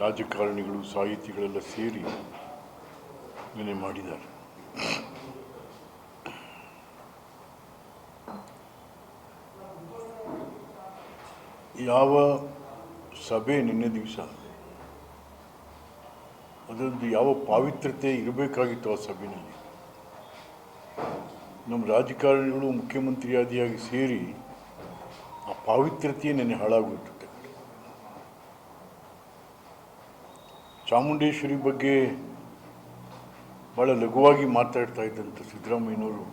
ರಾಜಕಾರಣಿಗಳು, ಸಾಹಿತಿಗಳೆಲ್ಲ ಸೇರಿ ಮನೆ ಮಾಡಿದ್ದಾರೆ. ಯಾವ ಸಭೆ ನಿನ್ನೆ ದಿವಸ? ಅದೊಂದು ಯಾವ ಪಾವಿತ್ರತೆ ಇರಬೇಕಾಗಿತ್ತು ಆ ಸಭೆಯಲ್ಲಿ ನಮ್ಮ ರಾಜಕಾರಣಿಗಳು, ಮುಖ್ಯಮಂತ್ರಿಯಾದಿಯಾಗಿ ಸೇರಿ ಆ ಪಾವಿತ್ರತೆಯೇ ನೆನೆ ಹಾಳಾಗೋಯ್ತು. ಚಾಮುಂಡೇಶ್ವರಿ ಬಗ್ಗೆ ಭಾಳ ಲಘುವಾಗಿ ಮಾತಾಡ್ತಾ ಇದ್ದಂಥ ಸಿದ್ದರಾಮಯ್ಯನವರು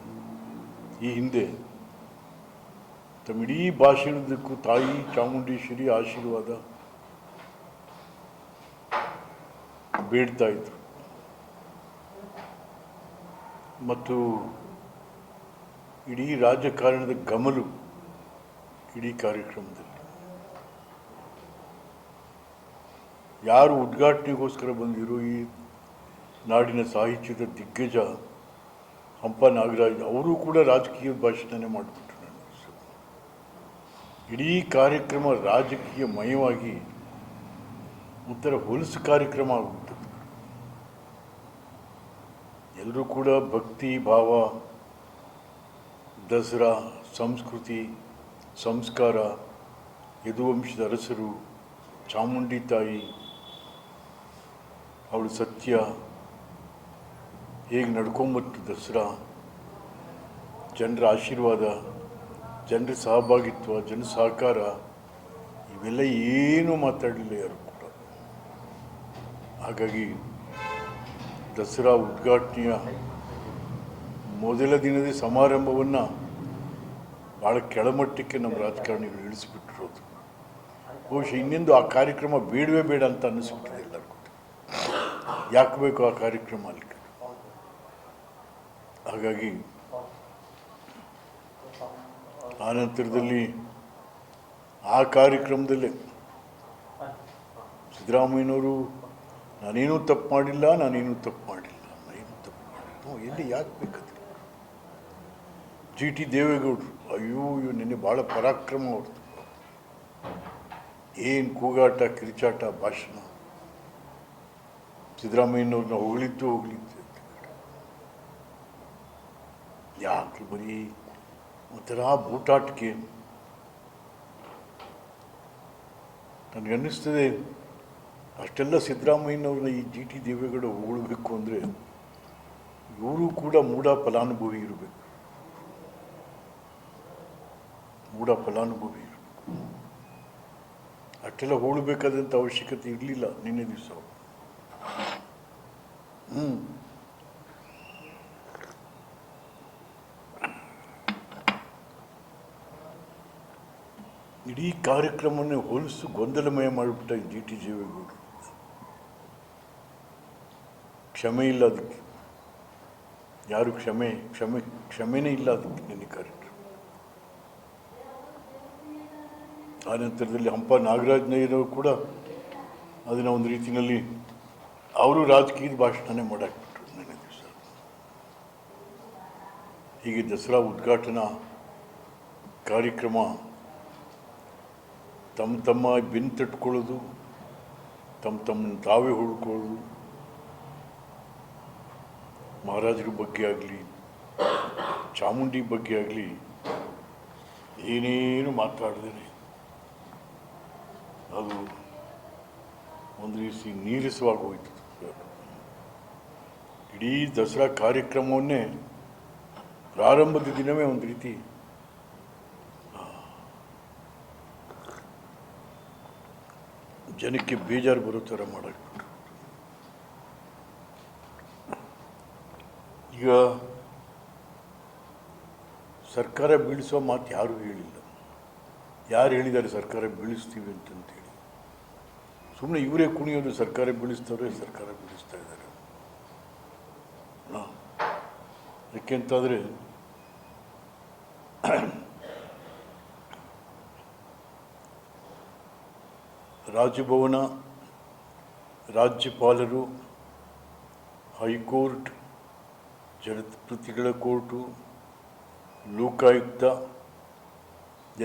ಈ ಹಿಂದೆ ತಮ್ಮ ಇಡೀ ಭಾಷಣದಕ್ಕೂ ತಾಯಿ ಚಾಮುಂಡೇಶ್ವರಿ ಆಶೀರ್ವಾದ ಬೇಡ್ತಾ ಇದ್ರು. ಮತ್ತು ಇಡೀ ರಾಜಕಾರಣದ ಗಮಲು ಇಡೀ ಕಾರ್ಯಕ್ರಮದಲ್ಲಿ. ಯಾರು ಉದ್ಘಾಟನೆಗೋಸ್ಕರ ಬಂದಿರೋ ಈ ನಾಡಿನ ಸಾಹಿತ್ಯದ ದಿಗ್ಗಜ ಹಂಪ ನಾಗರಾಜ್ ಅವರು ಕೂಡ ರಾಜಕೀಯ ಭಾಷಣನೇ ಮಾಡಿಬಿಟ್ರು ನನ್ನ ಇಡೀ ಕಾರ್ಯಕ್ರಮ ರಾಜಕೀಯ ಮಯವಾಗಿ ಒಂಥರ ಹೊಲಸು ಕಾರ್ಯಕ್ರಮ ಆಗುತ್ತೆ. ಎಲ್ಲರೂ ಕೂಡ ಭಕ್ತಿ, ಭಾವ, ದಸರಾ, ಸಂಸ್ಕೃತಿ, ಸಂಸ್ಕಾರ, ಯದುವಂಶದ ಅರಸರು, ಚಾಮುಂಡಿ ತಾಯಿ ಅವಳು ಸತ್ಯ, ಹೇಗೆ ನಡ್ಕೊಂಬತ್ತು ದಸರಾ? ಜನರ ಆಶೀರ್ವಾದ, ಜನರ ಸಹಭಾಗಿತ್ವ ಜನ ಸಹಕಾರ, ಇವೆಲ್ಲ ಏನೂ ಮಾತಾಡಲಿಲ್ಲ ಯಾರು ಕೂಡ. ಹಾಗಾಗಿ ದಸರಾ ಉದ್ಘಾಟನೆಯ ಮೊದಲ ದಿನದ ಸಮಾರಂಭವನ್ನು ಭಾಳ ಕೆಳಮಟ್ಟಕ್ಕೆ ನಮ್ಮ ರಾಜಕಾರಣಿಗಳು ಇಳಿಸಿಬಿಟ್ಟಿರೋದು. ಬಹುಶಃ ಇನ್ನೊಂದು ಆ ಕಾರ್ಯಕ್ರಮ ಬೇಡವೇ ಬೇಡ ಅಂತ ಅನ್ನಿಸ್ಬಿಟ್ಟಿದೆ ಯಾಕೆ ಬೇಕು ಆ ಕಾರ್ಯಕ್ರಮ ಅಲ್ಲಿ ಹಾಗಾಗಿ ಆ ನಂತರದಲ್ಲಿ ಆ ಕಾರ್ಯಕ್ರಮದಲ್ಲೇ ಸಿದ್ದರಾಮಯ್ಯನವರು, ನಾನೇನೂ ತಪ್ಪು ಮಾಡಿಲ್ಲ, ನಾನೇನು ತಪ್ಪು ಮಾಡಿಲ್ಲ, ನಾನೇನು ತಪ್ಪು ಮಾಡಿಲ್ಲ. ಎಲ್ಲಿ ಯಾಕೆ ಬೇಕಾದ್ರೆ ಜಿ ಟಿ ದೇವೇಗೌಡರು, ಅಯ್ಯೋ ಅಯ್ಯೋ, ನಿನ್ನೆ ಭಾಳ ಪರಾಕ್ರಮ ಅವ್ರದ್ದು. ಏನು ಕೂಗಾಟ, ಕಿರಿಚಾಟ, ಭಾಷಣ. ಸಿದ್ದರಾಮಯ್ಯನವ್ರನ್ನ ಹೊಗಳಿದ್ದು ಹೊಗಳಿದ್ದು ಯಾಕೆ ಬರೀ ಒಂಥರ ಬೂಟಾಟಿಕೆ. ನನಗನ್ನಿಸ್ತದೆ ಅಷ್ಟೆಲ್ಲ ಸಿದ್ದರಾಮಯ್ಯನವ್ರನ್ನ ಈ ಜಿ ಟಿ ದೇವೇಗೌಡ ಹೊಗಳಬೇಕು ಅಂದರೆ ಇವರು ಕೂಡ ಮೂಢ ಫಲಾನುಭವಿ ಇರಬೇಕು. ಮೂಢ ಫಲಾನುಭವಿ ಇರಬೇಕು. ಅಷ್ಟೆಲ್ಲ ಹೋಳಬೇಕಾದಂಥ ಅವಶ್ಯಕತೆ ಇರಲಿಲ್ಲ ನಿನ್ನೆ ದಿವಸ ಹ್ಞೂ ಇಡೀ ಕಾರ್ಯಕ್ರಮವನ್ನೇ ಹೋಲಿಸು ಗೊಂದಲಮಯ ಮಾಡಿಬಿಟ್ಟ ಜಿ ಟಿ ದೇವೇಗೌಡರು ಕ್ಷಮೆ ಇಲ್ಲ ಅದಕ್ಕೆ. ಯಾರು ಕ್ಷಮೆ ಕ್ಷಮೆ, ಕ್ಷಮೆನೇ ಇಲ್ಲ ಅದಕ್ಕೆ ನಿನ್ನೆ ಕಾರ್ಯಕ್ರಮ. ಆ ನಂತರದಲ್ಲಿ ಹಂಪ ನಾಗರಾಜನಯ್ಯನವರು ಕೂಡ ಅದನ್ನು ಒಂದು ರೀತಿಯಲ್ಲಿ ಅವರು ರಾಜಕೀಯದ ಭಾಷಣನೇ ಮಾಡಾಕ್ಬಿಟ್ರು ನನಗೆ ದಿವಸ. ಹೀಗೆ ದಸರಾ ಉದ್ಘಾಟನಾ ಕಾರ್ಯಕ್ರಮ ತಮ್ಮ ತಮ್ಮ ಬೆನ್ನು ತಟ್ಕೊಳ್ಳೋದು, ತಮ್ಮ ತಮ್ಮನ್ನು ತಾವೇ ಹುಡ್ಕೊಳ್ಳೋದು, ಮಹಾರಾಜರ ಬಗ್ಗೆ ಆಗಲಿ, ಚಾಮುಂಡಿ ಬಗ್ಗೆ ಆಗಲಿ ಏನೇನು ಮಾತಾಡಿದರೆ ಅದು ಒಂದು ರೀತಿ ನೀರಸವಾಗಿ ಹೋಯಿತು. ಇಡೀ ದಸರಾ ಕಾರ್ಯಕ್ರಮವನ್ನೇ ಪ್ರಾರಂಭದ ದಿನವೇ ಒಂದು ರೀತಿ. ಜನಕ್ಕೆ ಬೇಜಾರು ಬರೋ ಥರ ಮಾಡಾಕ್ಬಿಟ್ರು ಈಗ ಸರ್ಕಾರ ಬೀಳಿಸೋ ಮಾತು ಯಾರೂ ಹೇಳಿಲ್ಲ. ಯಾರು ಹೇಳಿದ್ದಾರೆ ಸರ್ಕಾರ ಬೀಳಿಸ್ತೀವಿ ಅಂತಂತೇಳಿ. ಸುಮ್ಮನೆ ಇವರೇ ಕುಣಿಯೋದು ಸರ್ಕಾರ ಬೀಳಿಸ್ತವ್ರೆ ಸರ್ಕಾರ ಬೀಳಿಸ್ತಾ ಇದ್ದಾರೆ. ಯಾಕೆಂತಾದರೆ ರಾಜಭವನ, ರಾಜ್ಯಪಾಲರು, ಹೈಕೋರ್ಟ್ ಜನಪ್ರತಿಗಳ ಕೋರ್ಟು, ಲೋಕಾಯುಕ್ತ,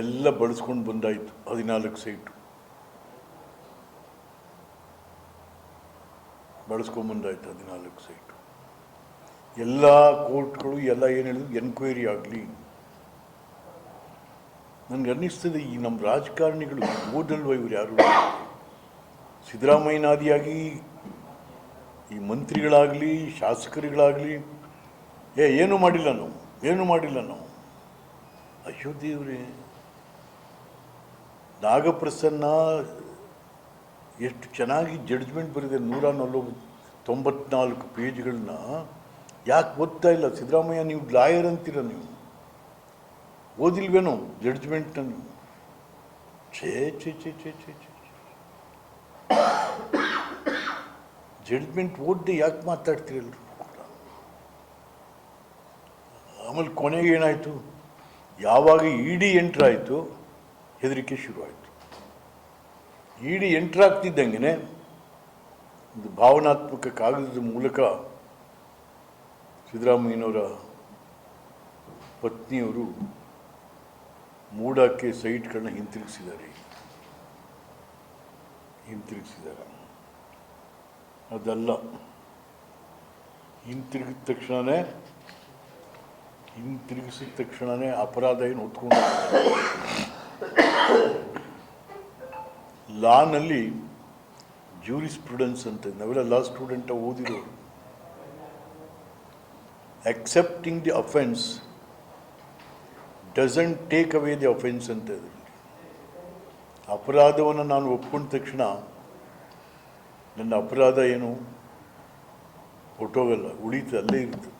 ಎಲ್ಲ ಬಳಸ್ಕೊಂಡು ಬಂದಾಯಿತು ಹದಿನಾಲ್ಕು ಸೈಟು. ಬಳಸ್ಕೊಂಬಂದಾಯ್ತು ಹದಿನಾಲ್ಕು ಸೈಟು. ಎಲ್ಲ ಕೋರ್ಟ್ಗಳು ಎಲ್ಲ ಏನು ಹೇಳಿದ್ರು? ಎನ್ಕ್ವೈರಿ ಆಗಲಿ. ನನಗೆ ಅನ್ನಿಸ್ತದೆ, ಈ ನಮ್ಮ ರಾಜಕಾರಣಿಗಳು ಓದಲ್ವ ಇವ್ರು ಯಾರು? ಸಿದ್ದರಾಮಯ್ಯನಾದಿಯಾಗಿ, ಈ ಮಂತ್ರಿಗಳಾಗಲಿ, ಶಾಸಕರುಗಳಾಗಲಿ, ಏ, ಏನು ಮಾಡಿಲ್ಲ ನಾವು? ಏನು ಮಾಡಿಲ್ಲ ನಾವು? ಅಯೋಧ್ಯೆಯವರೇ, ನಾಗಪ್ರಸನ್ನ ಎಷ್ಟು ಚೆನ್ನಾಗಿ ಜಡ್ಜ್ಮೆಂಟ್ ಬರಿದೆ ನೂರ ನಲವತ್ತು ತೊಂಬತ್ನಾಲ್ಕು ಪೇಜ್ಗಳನ್ನ. ಯಾಕೆ ಓದ್ತಾ ಇಲ್ಲ? ಸಿದ್ದರಾಮಯ್ಯ, ನೀವು ಲಾಯರ್ ಅಂತೀರ ನೀವು. ಓದಿಲ್ವೇನೋ ಜಡ್ಜ್ಮೆಂಟ್ನ ನೀವು? ಛೇ ಛೇ ಛೇ ಛೇ ಛೇ ಛೇ ಜಡ್ಜ್ಮೆಂಟ್ ಓದ್ದೆ ಯಾಕೆ ಮಾತಾಡ್ತೀರಲ್ರು ಆಮೇಲೆ ಕೊನೆಗೆ ಏನಾಯಿತು? ಯಾವಾಗ ಇಡಿ ಎಂಟ್ರಾಯಿತು ಹೆದರಿಕೆ ಶುರುವಾಯಿತು. ಇಡಿ ಎಂಟ್ರಾಗ್ತಿದ್ದಂಗೆ ಒಂದು ಭಾವನಾತ್ಮಕ ಕಾಗದದ ಮೂಲಕ ಸಿದ್ದರಾಮಯ್ಯನವರ ಪತ್ನಿಯವರು ಮೂಡಕ್ಕೆ ಸೈಟ್ಗಳನ್ನ ಹಿಂತಿರುಗಿಸಿದ್ದಾರೆ. ಹಿಂತಿರುಗಿಸಿದ್ದಾರೆ. ಅದಲ್ಲ. ಹಿಂತಿರುಗಿದ ತಕ್ಷಣವೇ ಹಿಂತಿರುಗಿಸಿದ ತಕ್ಷಣವೇ ಅಪರಾಧ ಏನು ಹೊತ್ಕೊಂಡು ಲಾನಲ್ಲಿ ಜ್ಯೂರಿ ಸ್ಟೂಡೆಂಟ್ಸ್ ಅಂತ, ನಾವೆಲ್ಲ law student ಓದಿರೋರು. Excepting the offence doesn't take away the offence ಅಂತ ಇದರಲ್ಲಿ ಅಪರಾಧವನ್ನು ನಾನು ಒಪ್ಕೊಂಡ ತಕ್ಷಣ ನನ್ನ ಅಪರಾಧ ಏನು? ಹೊಟ್ಟೋಗಲ್ಲ ಉಳಿತು ಅಲ್ಲೇ ಇರ್ತದೆ